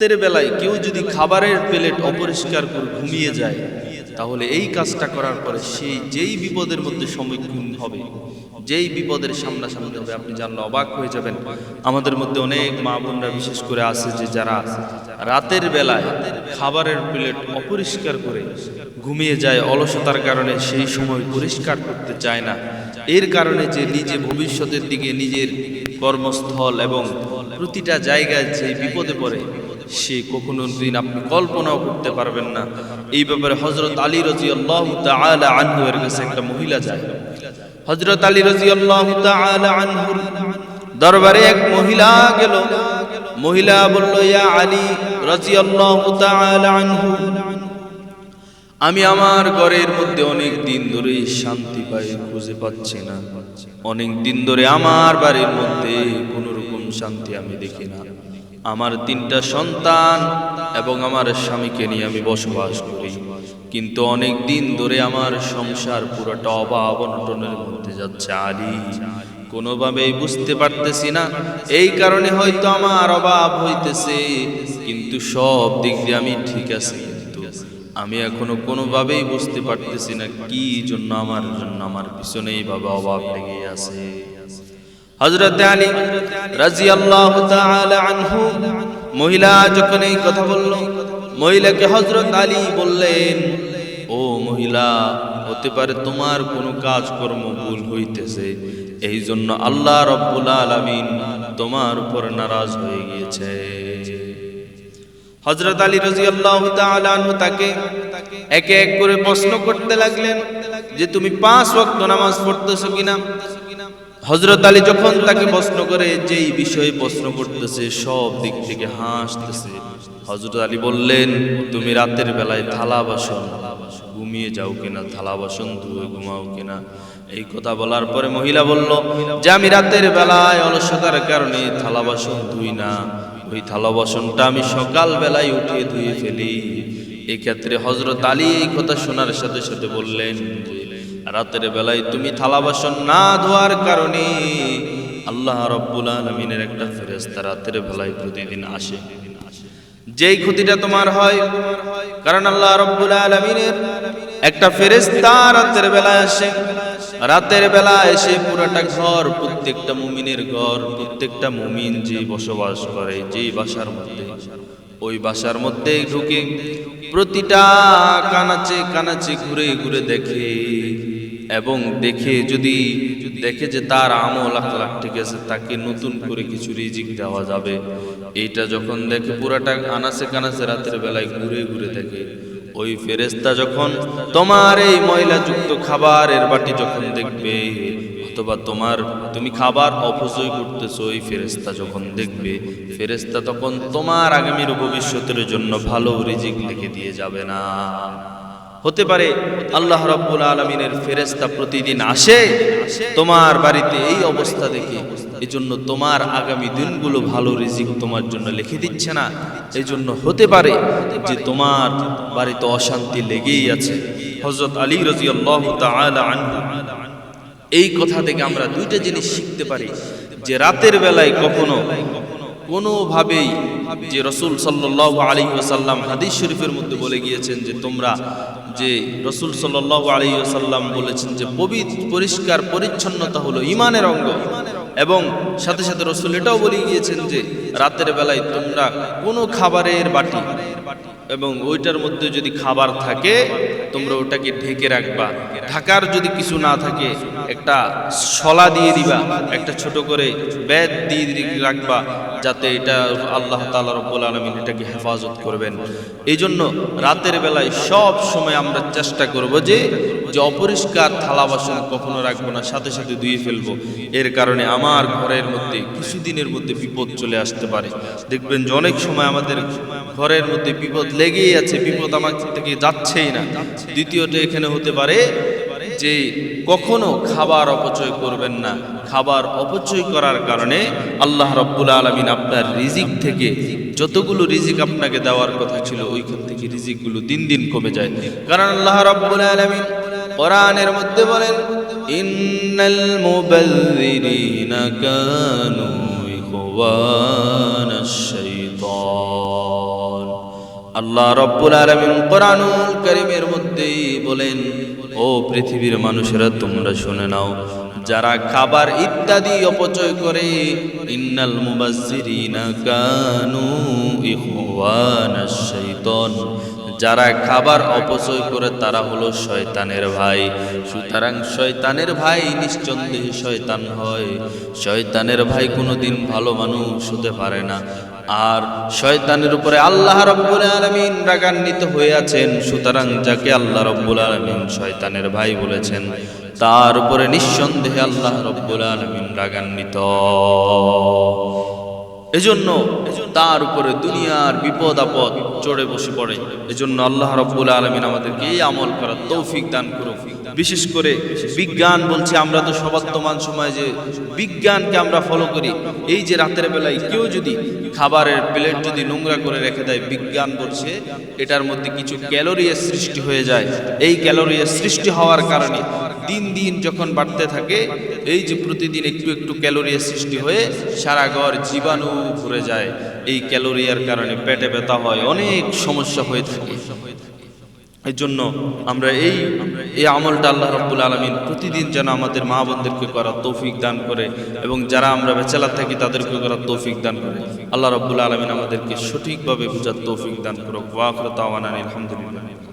রাতের বেলায় কেউ যদি খাবারের প্লেট অপরিষ্কার করে ঘুমিয়ে যায়, তাহলে এই কাজটা করার পরে সেই যেই বিপদের মধ্যে সম্মুখীন হবে, যেই বিপদের সামনাসামনি হবে, আপনি জানলে অবাক হয়ে যাবেন। আমাদের মধ্যে অনেক মা বোনরা বিশেষ করে আছে যে যারা রাতের বেলায় খাবারের প্লেট অপরিষ্কার করে ঘুমিয়ে যায়, অলসতার কারণে সেই সময় পরিষ্কার করতে চায় না। এর কারণে যে নিজে ভবিষ্যতের দিকে নিজের কর্মস্থল এবং প্রতিটা জায়গায় যে বিপদে পড়ে সে কখনো দিন আপনি কল্পনাও করতে পারবেন না। এই ব্যাপারে হজরত আলী রাজি আল্লাহ আনহু এর কাছে একটা মহিলা যায়। হজরত আলী রাজি আল্লাহ আনহুর দরবারে এক মহিলা গেল। মহিলা বলল, ইয়া আলী রাজি আল্লাহ আনহু, আমি আমার ঘরের মধ্যে অনেক দিন ধরে শান্তি পাই, খুঁজে পাচ্ছি না। অনেক দিন ধরে আমার বাড়ির মধ্যে কোনো রকম শান্তি আমি দেখি না। আমার তিনটা সন্তান এবং আমার স্বামীকে নিয়ে আমি বসবাস করি। কিন্তু অনেক দিন ধরে আমার সংসার পুরোটা অভাব অনটনের মধ্যে যাচ্ছে আলী। কোনোভাবেই বুঝতে পারতেছি না। এই কারণে হয়তো আমার অভাব হইতেছে। কিন্তু সব দিক দিয়ে আমি ঠিক আছি আমি এখনও কোনোভাবেই বুঝতে পারতেছি না কি জন্য আমার জন্য আমার পিছনে এইভাবে অভাব লেগে আছে। হজরত আলী রাজি আল্লাহ আনহু মহিলা যখন এই কথা বলল, মহিলাকে হজরত আলী বললেন, ও মহিলা, হতে পারে তোমার কোনো কাজকর্ম ভুল হইতেছে এই জন্য আল্লাহ রব্বুল আলামিন তোমার উপর নারাজ হয়ে গিয়েছে। হজরত আলী রাজি আল্লাহ তাকে একে এক করে প্রশ্ন করতে লাগলেন যে, তুমি পাঁচ ওয়াক্ত নামাজ পড়তেছো কিনা? হজরত আলী যখন তাকে প্রশ্ন করে, যেই বিষয়ে প্রশ্ন করতেছে, সব দিক থেকে হাসতেছে। হজরত আলী বললেন, তুমি রাতের বেলায় থালা বাসন, ঘুমিয়ে যাও কিনা, থালা বাসন ধুয়ে ঘুমাও কিনা? এই কথা বলার পরে মহিলা বলল, যে আমি রাতের বেলায় অলসতার কারণে থালা বাসন ধুই না, ওই থালা বাসনটা আমি সকাল বেলায় উঠিয়ে ধুয়ে ফেলি। এক্ষেত্রে হজরত আলী এই কথা শোনার সাথে সাথে বললেন যে রাতের বেলায় তুমি থালা বাসন না ধোয়ার কারণে আল্লাহ রব্বুল আলমিনের একটা ফেরেস্তা রাতের বেলায় প্রতিদিন আসে। যেই ক্ষতিটা তোমার হয়, কারণ আল্লাহ রব্বুল আলমিনের একটা ফেরেস্তা রাতের বেলায় আসে। রাতের বেলা এসে পুরাটা ঘর, প্রত্যেকটা মুমিনের ঘর, প্রত্যেকটা মুমিন যে বসবাস করে, যেই বাসার মধ্যে, ওই বাসার মধ্যে ঢুকে প্রতিটা কানাচে কানাচে ঘুরে ঘুরে দেখে। এবং দেখে যদি দেখে যে তার আমল আখলাখ ঠিক আছে, তাকে নতুন করে কিছু রিজিক দেওয়া যাবে। এইটা যখন দেখে পুরাটা আনাচে কানাসে রাতের বেলায় ঘুরে ঘুরে দেখে, ওই ফেরেস্তা যখন তোমার এই ময়লাযুক্ত খাবারের বাটি যখন দেখবে, অথবা তোমার তুমি খাবার অপচয় করতেছো, ওই ফেরেস্তা যখন দেখবে ফেরেস্তা তখন তোমার আগামীর ভবিষ্যতের জন্য ভালো রিজিক লিখে দিয়ে যাবে না। হতে পারে আল্লাহ রাব্বুল আলমিনের ফেরেস্তা প্রতিদিন আসে, তোমার বাড়িতে এই অবস্থা দেখে। এই জন্য তোমার আগামী দিনগুলো ভালো রিজিক তোমার জন্য লিখে দিচ্ছে না। এই জন্য হতে পারে যে তোমার বাড়িতে অশান্তি লেগেই আছে। হজরত আলী রাজি আল্লাহ এই কথা থেকে আমরা দুইটা জিনিস শিখতে পারি, যে রাতের বেলায় কখনো কোনোভাবেই যে রসুল সাল্লাহ আলী সাল্লাম হাদিস শরীফের মধ্যে বলে গিয়েছেন যে তোমরা যে রসুল সাল্লাহ আলী সাল্লাম বলেছেন যে পবিত্র পরিষ্কার, পরিচ্ছন্নতা হলো ইমানের অঙ্গ। এবং সাথে সাথে রসুল এটাও বলে গিয়েছেন যে রাতের বেলায় তোমরা কোনো খাবারের বাটি এবং ওইটার মধ্যে যদি খাবার থাকে তোমরা ওটাকে ঢেকে রাখবা। ঢাকার যদি কিছু না থাকে, একটা শলা দিয়ে দিবা, একটা ছোট করে ব্যাদ দিয়ে রাখবা, যাতে এটা আল্লাহ তালা রব্বুল আলমিন এটাকে হেফাজত করবেন। এই জন্য রাতের বেলায় সব সময় আমরা চেষ্টা করব যে যে অপরিষ্কার থালা বাসন কখনো রাখব না, সাথে সাথে ধুয়ে ফেলব। এর কারণে আমার ঘরের মধ্যে কিছুদিনের মধ্যে বিপদ চলে আসতে পারে। দেখবেন যে অনেক সময় আমাদের ঘরের মধ্যে বিপদ লেগেই আছে, বিপদ আমার থেকে যাচ্ছেই না। দ্বিতীয়ত এখানে হতে পারে যে কখনো খাবার অপচয় করবেন না। খাবার অপচয় করার কারণে আল্লাহ রব্বুল আলমিন আপনার রিজিক থেকে যতগুলো রিজিক আপনাকে দেওয়ার কথা ছিল, ওইখান থেকে রিজিকগুলো দিন দিন কমে যায়। কারণ আল্লাহ রব্বুল আলমিন কোরআনের মধ্যে বলেন, ইন্নাল মুবাল্লিরিনা কানু আল্লাহ রব্বুল আলামিন কোরআনুল করিমের মধ্যেই বলেন, ও পৃথিবীর মানুষেরা, তোমরা শুনে নাও, যারা খাবার ইত্যাদি অপচয় করে, ইন্নাল মুবাজ্জিরিনা কানু যারা খাবার অপচয় করে, তারা হলো শয়তানের ভাই। সুতরাং শয়তানের ভাই নিশ্চন্দেহে শয়তান হয়। শয়তানের ভাই কোনোদিন ভালো মানুষ হতে পারে না। আর শয়তানের উপরে আল্লাহ রব্বুল আলমিন রাগান্বিত হয়ে আছেন। সুতরাং যাকে আল্লাহ রব্বুল আলমিন শয়তানের ভাই বলেছেন, তার উপরে নিঃসন্দেহে আল্লাহ রব্বুল আলমিন রাগান্বিত। এজন্য তার উপরে দুনিয়ার বিপদ আপদ চড়ে বসে পড়ে। এজন্য আল্লাহ রব্বুল আলমিন আমাদেরকে এই আমল করার তৌফিক দান করুন বিশেষ করে বিজ্ঞান বলছে, আমরা তো সবর্তমান সময় যে বিজ্ঞানকে আমরা ফলো করি, এই যে রাতের বেলায় কেউ যদি খাবারের প্লেট যদি নোংরা করে রেখে দেয়, বিজ্ঞান বলছে এটার মধ্যে কিছু ক্যালোরির সৃষ্টি হয়ে যায়। এই ক্যালোরির সৃষ্টি হওয়ার কারণে দিন দিন যখন বাড়তে থাকে, এই যে প্রতিদিন একটু একটু ক্যালোরির সৃষ্টি হয়ে সারা ঘর জীবাণু ভরে যায়। এই ক্যালোরিয়ার কারণে পেটে ব্যথা হয়, অনেক সমস্যা হয়ে থাকে। এই জন্য আমরা এই এই আমলটা আল্লাহ রব্বুল আলমিন প্রতিদিন যেন আমাদের মা বোনদেরকে করার তৌফিক দান করে এবং যারা আমরা বেচালার থাকি তাদেরকে করার তৌফিক দান করে। আল্লাহ রব্বুল আলমিন আমাদেরকে সঠিকভাবে বোঝার তৌফিক দান করুক। ওয়াকরত আলহামদুলিল্লাহ